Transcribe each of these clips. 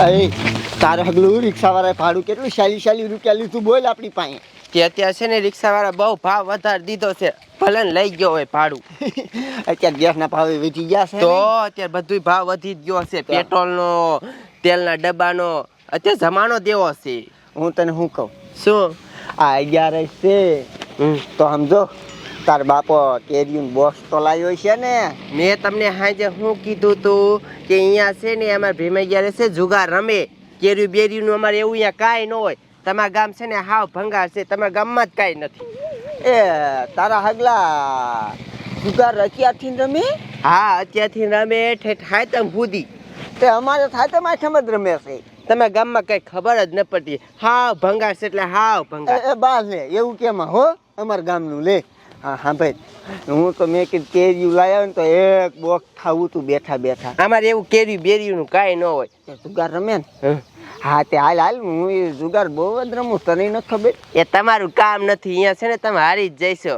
અરે તારે હગલું રિક્ષાવાળાએ ભાડું કેટલું? ચાલીસ ચાલીસ રૂપિયા લીધું બોલ આપણી પાસે. કે અત્યારે છે ને રિક્ષાવાળા બહુ ભાવ વધારી દીધો છે. ભલે ને લઈ ગયો હોય ભાડું. અત્યારે ગેસના ભાવે વધી ગયા છે તો અત્યારે બધું ભાવ વધી જ ગયો છે. પેટ્રોલનો તેલના ડબ્બાનો. અત્યારે જમાનો દેવો છે. હું તને શું કહું? શું? આ અગિયાર છે. તો સમજો. તાર બાપો કેરીયું બોક્સ તો લાવ્યો છે ને. મેં તમને હાજે શું કીધું તું કે અહીંયા છે ને, અમારે ભીમૈયા છે જુગાર રમે. કેર્યું બેર્યુંનું અમારે એવું અહીંયા કાંઈ ન હોય. તમારા ગામ છે ને, હાવ ભંગાર છે. તમારા ગામમાં જ કાંઈ નથી. એ, તારા હગલા જુગાર અત્યારથી રમે? હા, અત્યારથી રમે, ઠેઠ હાયતમ સુધી તે અમારે થાય તો માઠમ જ રમે છે. તમે ગામમાં કઈ ખબર જ ન પડતી. હાવ ભંગાર છે એટલે હાવ ભંગાર. એ લે, એવું કેમ, હો? અમાર ગામનું લે. હા હા ભાઈ. હું તો મેં કીધું કેરીયું લાવ્યા ને તો એક બોક ખાવું તું બેઠા બેઠા. અમારે એવું કેર્યું બેર્યુંનું કાંઈ ન હોય. જુગાર રમે ને? હા? તે હાલ હાલ હું એ જુગાર બહુ જ રમું તને ન ખબર? એ તમારું કામ નથી અહીંયા છે ને તમે હારી જ જઈશો.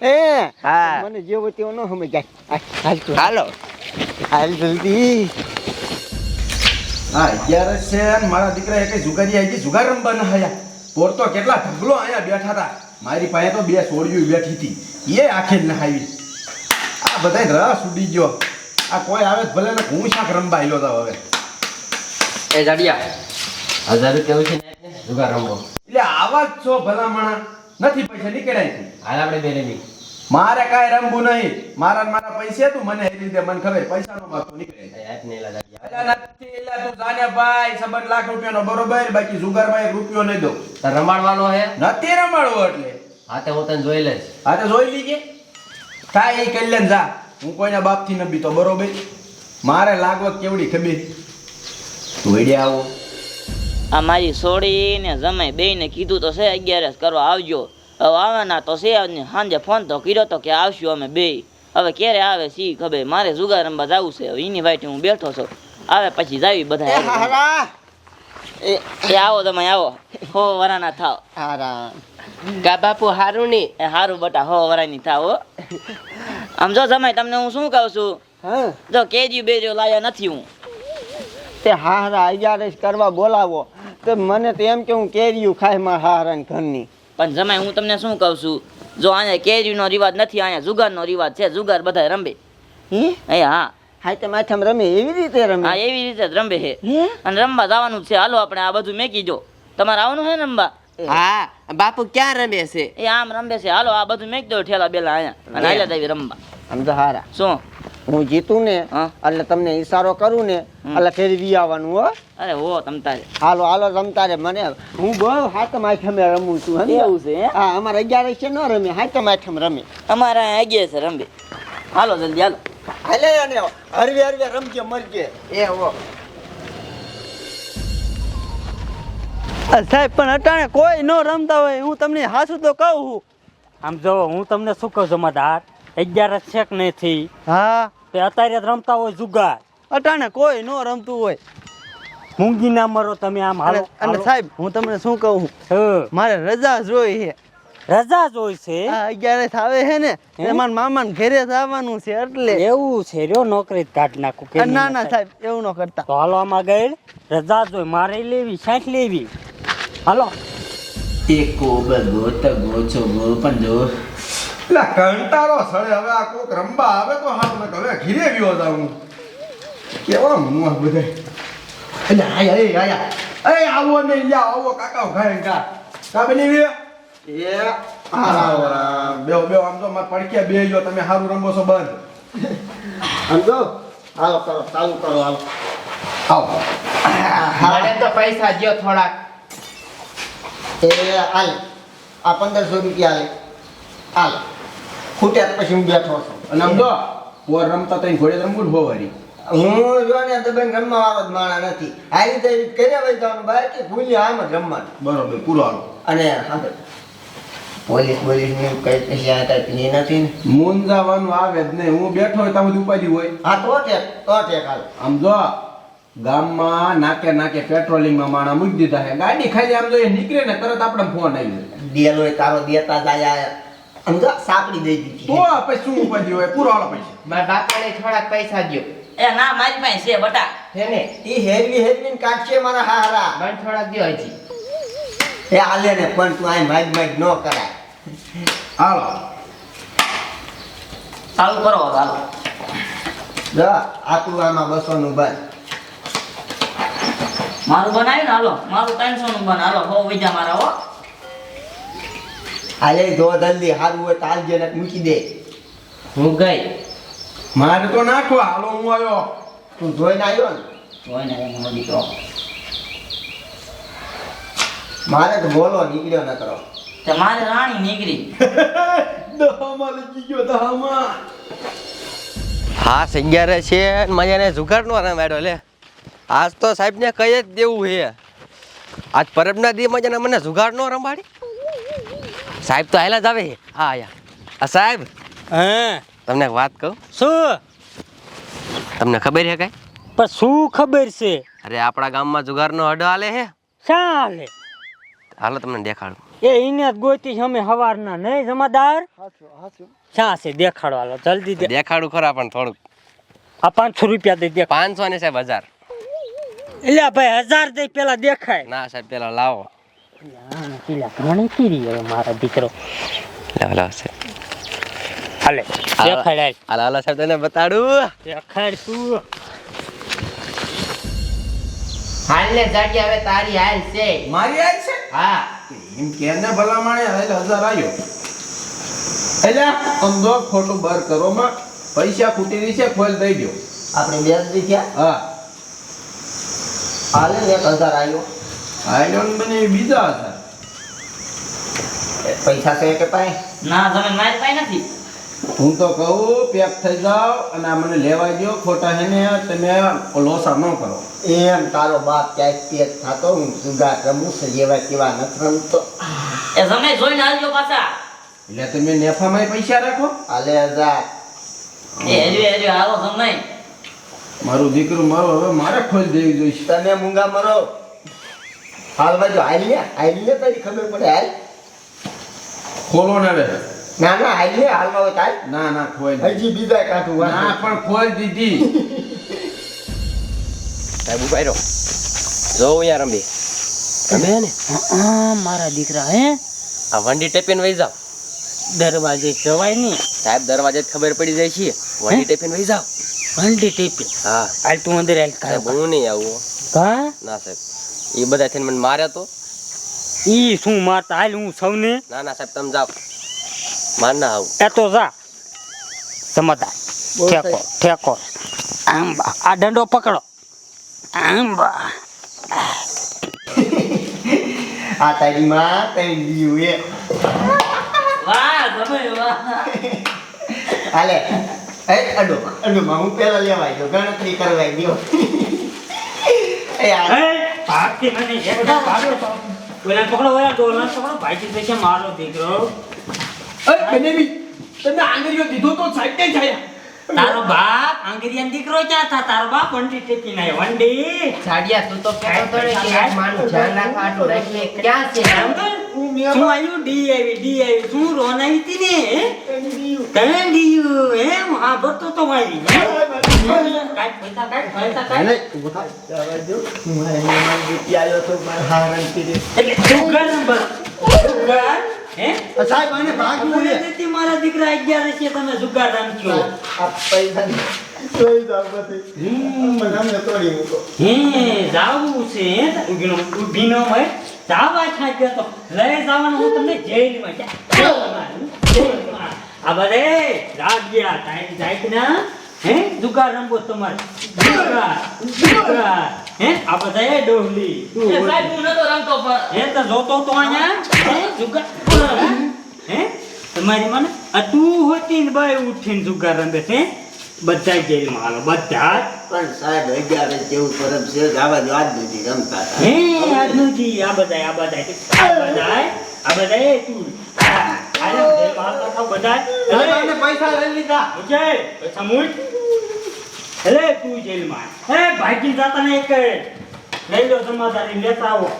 એ હા. મને જેવો તેવો ન સમજાય હાલ, હાલ તું હાલો. હાલ. જલ્દી. હા અગિયાર છે મારા દીકરા એક જુગારી આવી જુગાર રમવાના હયા પોર તો કેટલા ઢગલો અહીંયા બેઠા હતા. મારી પાસે તો બે સોડિયું બેઠી હતી. એ આખે જ નહાવી આ બધાય રસ ઉડી ગયો. આ કોઈ આવે ભલે ને હું શાક રમવા આવેલો તો હવે. એ જાડિયા. હજાર કેવું છે? જુગાર રમવો. એટલે આવા જ છો ભલામણા. નથી પૈસા નીકળ્યા છે હાલ આપણે બે રમી મારે કાંઈ રમવું નહીં. મારા મારા પૈસા તું મને એ રીતે મને ખબર પૈસા નો માથું નીકળે. નથી એલા તું જાને ભાઈ સબન લાખ રૂપિયાનો બરોબર બાકી જુગારમાં એક રૂપિયો નહીં દઉં. રમાડવાનો હે? નથી રમાડવો એટલે. હા તે હું તને જોઈ લઈશ. હા તો જોઈ લીજે. થાય એ કલ્યાણ જા. હું કોઈના બાપથી ન બીતો બરોબર. મારે લાગવત કેવડી ખબર? તું આવો. આ મારી સોડી ને જમાઈ બે ને કીધું તો છે અગિયારસ કરવા આવજો. હવે આવવાના તો છે સાંજે ફોન તો કર્યો તો કે આવશું અમે બે. હવે ક્યારે આવે સી ખબર? મારે જુગાર રમવા જવું છે. હવે એની વાઈટ હું બેઠો છું. આવે પછી જાવી બધા એ એ આવો તમે આવો. હો વરાના થાવ. ગા બાપુ હારું નહીં એ હારું બટા હો વરાની થાવ હો. આમ જો જમાય તમને હું શું કહું છું? હા? જો કેજી બેજો લાયા નથી હું. તે હારા અગિયારસ કરવા બોલાવો. તો મને તો એમ કે હું કેરીયું ખાય મારા હારા ઘરની. પણ જમાય હું તમને શું કહું છું? જો અહીંયા કેરીનો રિવાજ નથી અહીંયા જુગારનો રિવાજ છે. જુગાર બધા રમે. હે? હા હા. તે માથે રમે એવી રીતે રમે? હા એવી રીતે જ રમે છે. અને રમવા જવાનું છે. હાલો આપણે આ બધું મેકી જો. તમારે આવવાનું છે ને રમવા હા બાપુ ક્યાં રમે છે? એ આમ રમે છે. હાલો આ બધું મેકી દો ઠેલા બેલા અહીંયા. અને હાલ્યા દેવી રમવા. આમ તો હારા. શું? હું જીતું ને હા. એટલે તમને ઈશારો કરું ને એટલે ફેરી વી આવવાનું હો. અરે હો તમ તારે. હાલો હાલો રમતા રે મને હું બહુ હાથમ આઠમે રમું છું? એવું છે, હા? અમારે અગિયાર છે ન રમે હાથમ આઠમ રમે. અમારે અગિયાર છે રમે. હાલો જલ્દી હાલો. હાલે અને હરવે હરવે રમજે મરજે. એ હો. સાહેબ પણ અટાણે કોઈ ન રમતા હોય હું તમને હાસું તો કહું છું આમ જો હું તમને શું કહું છું મધાર અગિયાર છેક નથી. હા? તે અત્યારે જ રમતા હોય જુગાર. અટાણે કોઈ ન રમતું હોય. મૂંગી ના મરો તમે આમ. હાલો અને સાહેબ હું તમને શું કહું? હા. મારે રજા જોઈ છે. રજા જોઈ છે? આ આવે છે ને? એમાં મામા ઘરે જવાનું છે એટલે. એવું છે રહ્યો નોકરી જ કાઢ નાખું કે ના ના સાહેબ એવું ન કરતા. તો હાલો આમાં ગઈ રજા જોઈ મારે લેવી સાઠ લેવી. હાલો. ટેકો બગો તગો ચોગો પંજો એટલે કંટાળો સળે. હવે આ કોક રમવા આવે તો હાલ ને હવે ઘીરે ગયો હતા હું. કેવા મુઆ બધે. એટલે હા અરે આયા. અરે આવો ને લ્યા આવો કાકા ઘરે કા કા બની વે એ આ બેવ બેવ આમ તો માર પડખ્યા બે ગયો તમે સારું રમો છો બંધ. સમજો હાલો કરો ચાલુ કરો હાલો. આવો. મને તો પૈસા દ્યો થોડાક. એ હાલ. આ પંદરસો રૂપિયા હાલ હાલ. ખૂટ્યા તો પછી હું બેઠો છું. અને આમ જો ઓર રમતા તઈ ઘોડે રમવું હો વારી હું જો ને દબેન રમવા વાળો જ માણા નથી. આ રીતે કર્યા વઈ જવાનું કે ભૂલી આમ જ રમવાનું. બરોબર પૂરો હાલો. અને સાંભળ પોલીસ પોલીસની કઈ પછી આ કઈ પીની નથી ને. મૂંઝાવાનું આવે જ નહીં. હું બેઠો હોય ત્યાં બધી ઉપાડી હોય. હા તો ઠેક તો કે હાલ આમ જો ગામમાં નાકે નાકે પેટ્રોલિંગમાં માણા મૂકી દીધા છે. ગાડી ખાલી આમ જો એ નીકળે ને તરત આપણે ફોન આવી જાય. દેલ હોય તારો દેતા જાય સમજો સાપડી દઈ દીધી તો પછી શું ઉપાડી હોય પૂરો હાલો પૈસા. મારા બાપાને થોડાક પૈસા દ્યો. એ ના મારી પાસે છે બટા. હે ને? એ હેરવી હેરવીને કાઢશે મારા હારા. મને થોડાક દ્યો હજી. એ આલે ને પણ તું આય માજ માય ન કરાય. હાલો. ચાલુ કરો ચાલો જો આટલું આમાં બસો નું બસ મારું બનાવ્યું ને હાલો. મારું ત્રણસો નું બન. હાલો બહુ બીજા મારા હો. આલે જો જલ્દી હારું હોય તો આલજે ને મૂકી દે. હું ગઈ. મારે તો નાખવા. હાલો હું આવ્યો. તું જોઈને આવ્યો ને? જોઈ ને એનો દીકરો મારે તો બોલો નીકળ્યો ન કરો. તે રાણી નીકળી. દહામાં લઈ ગયો દહામાં હા સગિયારે છે મજાને જુગાડ નો રમાડ્યો લે. આજ તો સાહેબ ને કહી જ દેવું છે. આજ પરબના દી મજાને મને જુગાડ નો રમાડી સાહેબ તો હાલા જ આવે. હા આયા. આ સાહેબ હે? તમને એક વાત કહું? શું? તમને ખબર છે કઈ? પણ શું ખબર છે? અરે આપણા ગામમાં જુગારનો હડો હાલે છે. ચાલે હાલો? તમને દેખાડું. એ એને ગોતી અમે હવારના નહીં જમાદાર? શા છે? દેખાડો હાલો જલ્દી દે. દેખાડું ખરા પણ થોડુંક. આ પાંચસો રૂપિયા દઈ દે પાંચસો ને સાહેબ હજાર. એટલે ભાઈ હજાર દઈ પેલા દેખાય. ના સાહેબ પેલા લાવો. હજાર આવ્યો એટલે આમ ખોટું બાર કરો પૈસા ખૂટી છે ખોલ દઈ ગયો આપણે બે થયા હા. હાલે એક હજાર આવ્યો આયલો ને બને બીજા હતા. એ પૈસા છે કે પાય? ના તમે મારી પાસે નથી. હું તો કહું પેક થઈ જાઓ અને આ મને લેવા દો ખોટા ને તમે લોસા ન કરો. એમ તારો બાપ ક્યાંક પેક થતો હું સુગા રમું છું જેવા કેવા નથી રમતો. એ તમે જોઈને આવજો પાછા. એટલે તમે નેફામાં પૈસા રાખો. હાલે હજાર એ હજુ હજુ હાલો તમે મારું દીકરું મારો હવે મારે ખોલ દેવી જોઈશે. તમે મૂંગા મરો. હાલ બાજુ હાલ લે હાલ લે તારી ખબર પડે હાલ. ખોલો ને રે ના ના હાલ લે હાલમાં હોય હાલ. ના ના ખોલ હજી બીજા કાઢું ના પણ ખોલ દીધી. સાહેબ ઊભા રહ્યો જો અહીંયા રમી રમે ને? મારા દીકરા હે? આ વંડી ટેપીને વહી જાવ દરવાજે જવાય નહીં. સાહેબ દરવાજે જ ખબર પડી જાય છે. વંડી ટેપીને વહી જાવ વંડી ટીપી. હા. હાલ તું અંદર હાલ હું નહીં આવું. હા? ના સાહેબ. એ બધા થઈને મને માર્યા તો? ઈ શું મારતા? હાલ હું સૌને ના ના સાહેબ તમે જાઓ. માર ના આવું. એ તો જા. સમજદાર ઠેકો ઠેકો. આમ આ દંડો પકડો. આમ આ તારી માં તારી દીવું એ. વાહ તમે વાહ. હાલે. એ અડો અડો માં હું પેલા લેવા ગયો ગણતરી કરવા ગયો એ આ એ ભાગતી મને એક ભાગો તો. ઓલા પકડો, ઓલા ડોલા પકડો. ભાઈથી પૈસા મારો દીકરો. અરે બનેવી તમે આંગળીઓ દીધો તો સાઈડ કઈ જાય? તારો બાપ આંગરિયાન દીકરો ક્યાં થા તારો બાપ વંડી ટેકી નાય વંડી. જાડિયા તું તો કહેતો તો કે એક માનું ધ્યાન રાખવા આટલું રાખીએ ક્યાં છે આમ? શું આવ્યું ડી આવી ડી આવી. તું રોન આવી હતી ને હે? તને ડીયું એમ? હા? બતો તો મારી. હું હારે મારી દીકરી આવ્યો તો મારા સાહેબ. મારા દીકરા છે તમે જુગાર આ પૈસા. મને અમને તોડી મૂકો. હે જાવું છે હે ઉભીનો ઉભીનો જાવા છાંટ્યો તો લઈ જવાનું હું તમને જેલમાં જા-. આ બધે રાગ્યા ટાઈમ જાય ના હે? દુકાન રમવો તમારે. જુગાર જુગાર હે? આ બધા ડોહલી. એ સાહેબ હું નતો રમતો પણ હે તો જોતો તો અહીંયા. હે? જુગાર હે? તમારી મને? આ તું હોતી ને બાય ઉઠીને જુગાર રમે છે બધા જેલમાં હાલો બધા. પણ સાહેબ અગિયાર જેવું પરબ છે આવા જ આજ નથી રમતા હે હે નથી આ બધા આ બધા આ બધા આ તું. આ આને પૈસા લઈ લીધા. ઓકે પૈસા મૂક. એટલે તું જેલમાં. હે ભાગી જાતા ને એક લઈ લો જમાદારી લેતા આવો.